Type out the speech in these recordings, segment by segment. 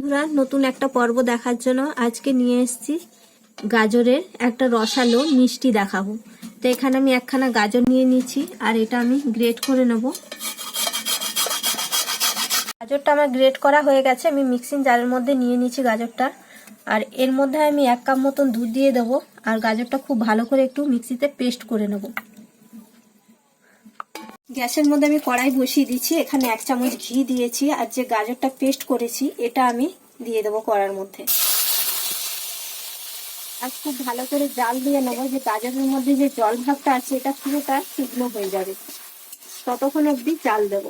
বন্ধুরা, নতুন একটা পর্ব দেখার জন্য আজকে নিয়ে এসেছি গাজরের একটা রসালো মিষ্টি দেখাবো। তো এখানে আমি একখানা গাজর নিয়ে নিচ্ছি আর এটা আমি গ্রেট করে নেব। গাজরটা আমার গ্রেট করা হয়ে গেছে, আমি মিক্সিং জারের মধ্যে নিয়ে নিচ্ছি গাজরটা। আর এর মধ্যে আমি এক কাপ মতন দুধ দিয়ে দেবো, আর গাজরটা খুব ভালো করে একটু মিক্সিতে পেস্ট করে নেব। গ্যাসের মধ্যে আমি কড়াই বসিয়ে দিচ্ছি, এখানে এক চামচ ঘি দিয়েছি, আর যে গাজরটা পেস্ট করেছি, এটা আমি দিয়ে দেবো কড়ার মধ্যে। আর খুব ভালো করে জাল দিয়ে নেব, যে গাজরের মধ্যে যে জল ভাবটা আছে, এটা পুরোটা শুকনো হয়ে যাবে। ততক্ষণ অবধি জাল দেব।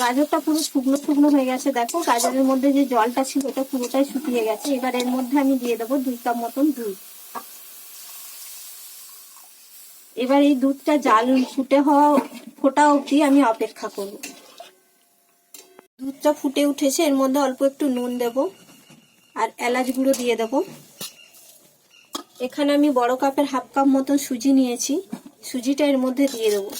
গাজরটা পুরো শুকনো শুকনো হয়ে গেছে, দেখো, গাজরের মধ্যে যে জলটা ছিল, ওটা পুরোটাই শুকিয়ে গেছে। এবার এর মধ্যে আমি দিয়ে দেবো দুই কাপ মতন দুধ। এবার এই দুধটা জাল ফুটে হওয়া ফোটা অবধি আমি অপেক্ষা করব। দুধটা ফুটে উঠেছে, এর মধ্যে অল্প একটু নুন দেব আর এলাচ গুঁড়ো দিয়ে দেব। এখানে আমি বড় কাপের হাফ কাপ মতন সুজি নিয়েছি, সুজিটা এর মধ্যে দিয়ে দেবো।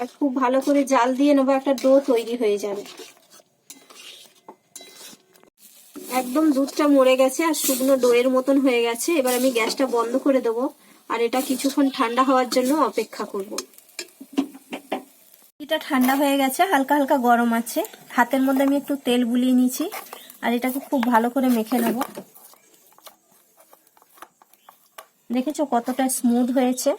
আর খুব ভালো করে জাল দিয়ে নেব, একটা ডো তৈরি হয়ে যাবে। একদম দুধটা মরে গেছে আর শুকনো ডোয়ের মতন হয়ে গেছে। এবার আমি গ্যাসটা বন্ধ করে দেবো আর এটা কিছুক্ষণ ঠান্ডা হওয়ার জন্য অপেক্ষা করব। এটা ঠান্ডা হয়ে গেছে, হালকা হালকা গরম আছে। হাতের মধ্যে আমি একটু তেল বুলিয়ে নিয়েছি আর এটাকে খুব ভালো করে মেখে নেব। দেখেছ কতটা স্মুথ হয়েছে?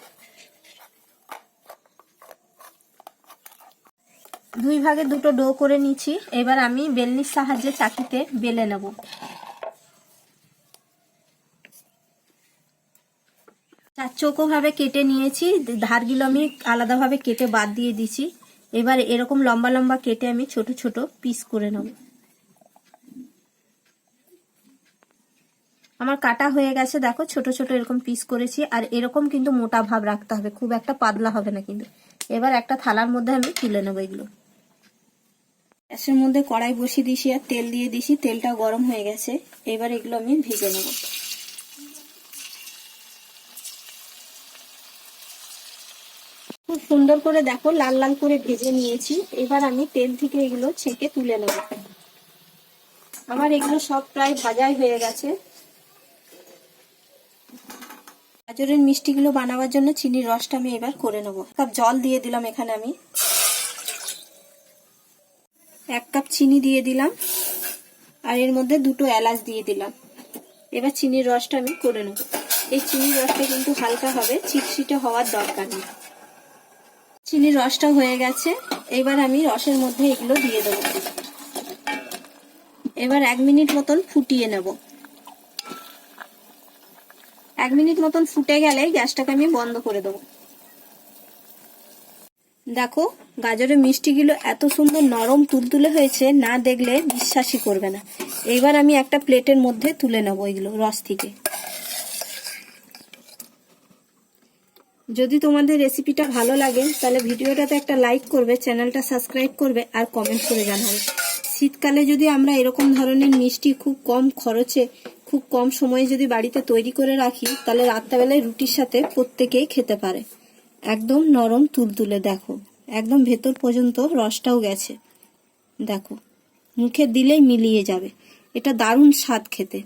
দুই ভাগে দুটো ডো করে নিচ্ছি। এবার আমি বেলনির সাহায্যে চাকিতে বেলে নেব। চার ভাবে কেটে নিয়েছি। ধারগুলো আমি আলাদাভাবে কেটে বাদ দিয়ে দিছি এবার এরকম লম্বা লম্বা কেটে আমি ছোট ছোট পিস করে নেব। আমার কাটা হয়ে গেছে। দেখো, ছোট ছোট এরকম পিস করেছি। আর এরকম কিন্তু মোটা ভাব রাখতে হবে। খুব একটা পাতলা হবে না কিন্তু। এবার একটা থালার মধ্যে আমি তুলে নেব এগুলো। গ্যাসের মধ্যে কড়াই বসিয়ে দিছি আর তেল দিয়ে দিছি তেলটা গরম হয়ে গেছে। এবার এগুলো আমি ভেজে নেব। খুব সুন্দর করে দেখো, লাল লাল করে ভেজে নিয়েছি। এবার আমি তেল থেকে এগুলো ছেঁকে তুলে নেব। আমার এগুলো সব প্রায় ভাজাই হয়ে গেছে। গাজরের মিষ্টিগুলো বানাবার জন্য চিনির রসটা আমি এবার করে নেব। কাপ জল দিয়ে দিলাম এখানে আমি। এক কাপ চিনি দিয়ে দিলাম, আর এর মধ্যে দুটো এলাচ দিয়ে দিলাম। এবার চিনির রসটা আমি করে নেব। এই চিনির রসটা কিন্তু হালকা হবে চিটচিটে হওয়ার দরকার নেই। চিনির রসটা হয়ে গেছে, এবার আমি রসের মধ্যে এগুলো দিয়ে দেবো। এবার এক মিনিট মতন ফুটিয়ে নেব। এক মিনিট মতন ফুটে গেলে গ্যাসটাকে আমি বন্ধ করে দেবো। দেখো, গাজরের মিষ্টিগুলো এত সুন্দর নরম তুলতুলে হয়েছে, না দেখলে বিশ্বাসই করবে না। এইবার আমি একটা প্লেটের মধ্যে তুলে নেব এগুলো, রস থেকে। যদি তোমাদের রেসিপিটা ভালো লাগে, তাহলে ভিডিওটাতে একটা লাইক করবে, চ্যানেলটা সাবস্ক্রাইব করবে, আর কমেন্ট করে জানাবে। শীতকালে যদি আমরা এরকম ধরনের মিষ্টি খুব কম খরচে, খুব কম সময়ে যদি বাড়িতে তৈরি করে রাখি, তাহলে রাত্রেবেলায় রুটির সাথে প্রত্যেকেই খেতে পারে। একদম নরম তুলতুলে দেখো। একদম ভেতর পর্যন্ত রসটাও গেছে। দেখো, মুখে দিলেই মিলিয়ে যাবে। এটা দারুণ স্বাদ খেতে।